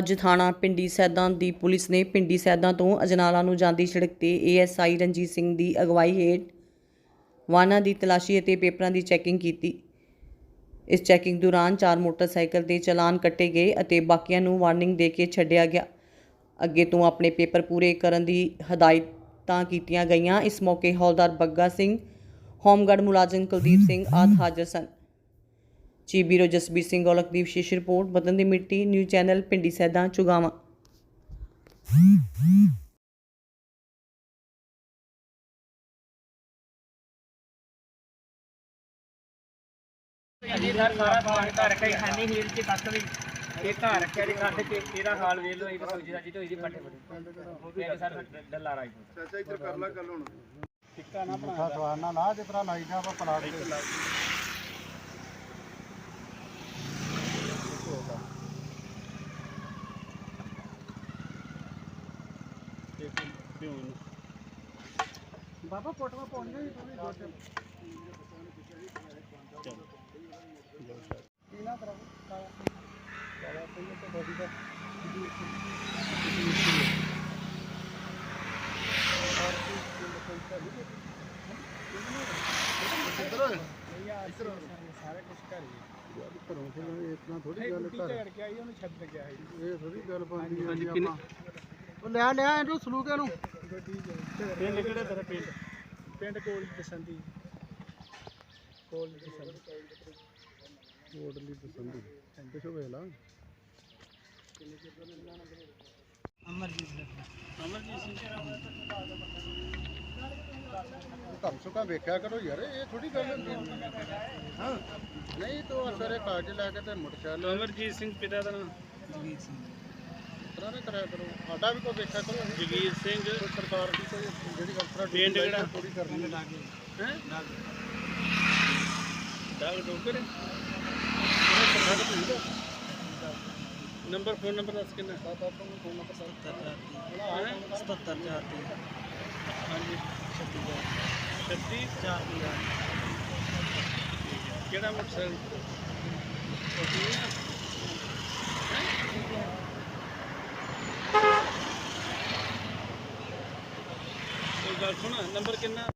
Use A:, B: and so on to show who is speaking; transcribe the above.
A: ਅੱਜ ਥਾਣਾ ਪਿੰਡੀ ਸੈਦਾਂ ਦੀ ਪੁਲਿਸ ਨੇ ਪਿੰਡੀ ਸੈਦਾਂ ਤੋਂ ਅਜਨਾਲਾ ਨੂੰ ਜਾਂਦੀ ਸੜਕ ਤੇ ਏਐਸਆਈ ਰਣਜੀਤ ਸਿੰਘ ਦੀ ਅਗਵਾਈ ਹੇਠ ਵਾਹਨਾਂ ਦੀ ਤਲਾਸ਼ੀ ਅਤੇ ਪੇਪਰਾਂ ਦੀ ਚੈਕਿੰਗ ਕੀਤੀ। ਇਸ ਚੈਕਿੰਗ ਦੌਰਾਨ ਚਾਰ ਮੋਟਰਸਾਈਕਲ ਤੇ ਚਲਾਨ ਕੱਟੇ ਗਏ ਅਤੇ ਬਾਕੀਆਂ ਨੂੰ ਵਾਰਨਿੰਗ ਦੇ ਕੇ ਛੱਡਿਆ ਗਿਆ। ਅੱਗੇ ਤੋਂ ਆਪਣੇ ਪੇਪਰ ਪੂਰੇ ਕਰਨ ਦੀ ਹਦਾਇਤਾਂ ਕੀਤੀਆਂ ਗਈਆਂ। ਇਸ ਮੌਕੇ ਹੌਲਦਾਰ ਬੱਗਾ ਸਿੰਘ, ਹੋਮਗਾਰਡ ਮੁਲਾਜ਼ਮ ਕੁਲਦੀਪ ਸਿੰਘ ਆਦਿ ਹਾਜ਼ਰ ਸਨ। ਚੀਫ ਬਿਊਰੋ ਜਸਬੀਰ ਸਿੰਘ ਔਲਖ ਦੀ ਵਿਸ਼ੇਸ਼ ਰਿਪੋਰਟ ਬਦਨ ਦੀ ਮਿੱਟੀ ਨਿਊ ਚੈਨਲ ਪਿੰਡੀ ਸੈਦਾ ਚੁਗਾਵਾਂ।
B: ਜੀ ਸਰ ਸਾਰਾ ਸਮਾਨ ਘਰ ਰੱਖਿਆ ਨਹੀਂ ਹੀਲ ਚ ਕੱਖ ਵੀ। ਇਹ ਘਰ ਰੱਖਿਆ ਜੀ ਕੱਢ ਕੇ ਇਹਦਾ ਹਾਲ ਵੇਖ ਲਓ ਇਹ ਸਬਜ਼ੀ ਦਾ ਜੀ ਤੋਂ ਇਹਦੀ ਪੱਠੇ। ਪੱਠੇ ਇਹ ਸਰ ਡੱਲਾ ਰਾਜ।
C: ਚਾਚਾ ਇੱਧਰ ਕਰ ਲੈ ਗੱਲ ਹੁਣ।
B: ਟਿੱਕਾ ਨਾ
C: ਸਵਾਦ ਨਾਲ ਲਾ ਤੇ ਭਰਾ ਲਾਈ ਜਾ ਆਪਾਂ ਪਲਾਟ ਤੇ ਬਾਬਾ ਫੋਟੋ ਪਾਉਣੀਆਂ ਜੀ ਥੋੜੀ ਦੋ ਇਹਨਾਂ ਤਰ੍ਹਾਂ ਕਾਲਾ ਕਾਲਾ ਕੋਈ ਤਾਂ ਬੋਡੀ ਦਾ ਸਾਰੇ ਕੁਝ ਕਰ ਯਾਰ ਘਰੋਂ ਫਿਰ ਇਤਨਾ ਥੋੜੀ ਗੱਲ ਕਰ ਝੜ ਕੇ ਆਈ ਉਹਨੂੰ ਛੱਡ ਗਿਆ ਇਹ ਥੋੜੀ ਗੱਲ ਬਣਦੀ ਹੈ ਜੀ ਆਪਾਂ ਉਹ ਲੈ ਲਿਆ ਇਹਨੂੰ ਸਲੂਕੇ ਨੂੰ ਪਿੰਡ ਕਿਹੜਾ ਤੇਰਾ ਪਿੰਡ? ਪਿੰਡ ਕੋਲ ਦਸੰਦੀ। ਕੋਲ ਦਸੰਦੀ। ਕੋਟਲੀ ਦਸੰਦੀ। ਪਿਛੋ ਵੇਖ ਲਾ। ਅਮਰਜੀਤ ਸਿੰਘ ਅਮਰਜੀਤ ਸਿੰਘ ਕਮ ਸੋ ਕਮ ਵੇਖਿਆ ਕਰੋ ਯਾਰ ਇਹ ਥੋੜੀ ਗੱਲ ਹੁੰਦੀ ਹੈ। ਹਾਂ। ਨਹੀਂ ਤੋ ਅਸਰੇ ਕਾਗਜ਼ ਲੈ ਕੇ ਤੇ ਮੋਟਰਸਾਈਕਲ
B: ਅਮਰਜੀਤ ਸਿੰਘ ਪਿਤਾ ਦਾ ਨਾਮ
C: ਜਗੀਰ ਸਿੰਘ। ਤਰ੍ਹਾਂ ਨਾ ਕਰਿਆ ਕਰੋ। ਸਾਡਾ ਵੀ ਕੋਈ ਵੇਖਿਆ ਕਰੋ। ਅਸੀਂ
B: ਜਗੀਰ ਸਿੰਘ।
C: ਕੋਈ ਸਰਕਾਰ ਦੀ ਕੋਈ ਜਿਹੜੀ ਅਫਸਰਾਂ
B: ਪਿੰਡ ਕਿਹੜਾ?
C: ਥੋੜੀ ਕਰਨੀ ਹੈ।
B: ਹੈ? ਦਾਗ ਡੋਕਰ ਨੰਬਰ ਫੋਨ ਨੰਬਰ ਦੱਸ ਕਿੰਨਾ?
C: ਸਾਤ ਆਪਾਂ ਨੂੰ ਫੋਨ ਨੰਬਰ ਸਰ
B: ਹੈਂ?
C: 77 ਚਾਰ ਤੇ
B: ਹਾਂਜੀ 36
C: ਚਾਰ ਦੀ ਆ।
B: ਕਿਹੜਾ ਮੋਟਰਸਾਈਕਲ? ਸੁਣ ਨੰਬਰ ਕਿੰਨਾ?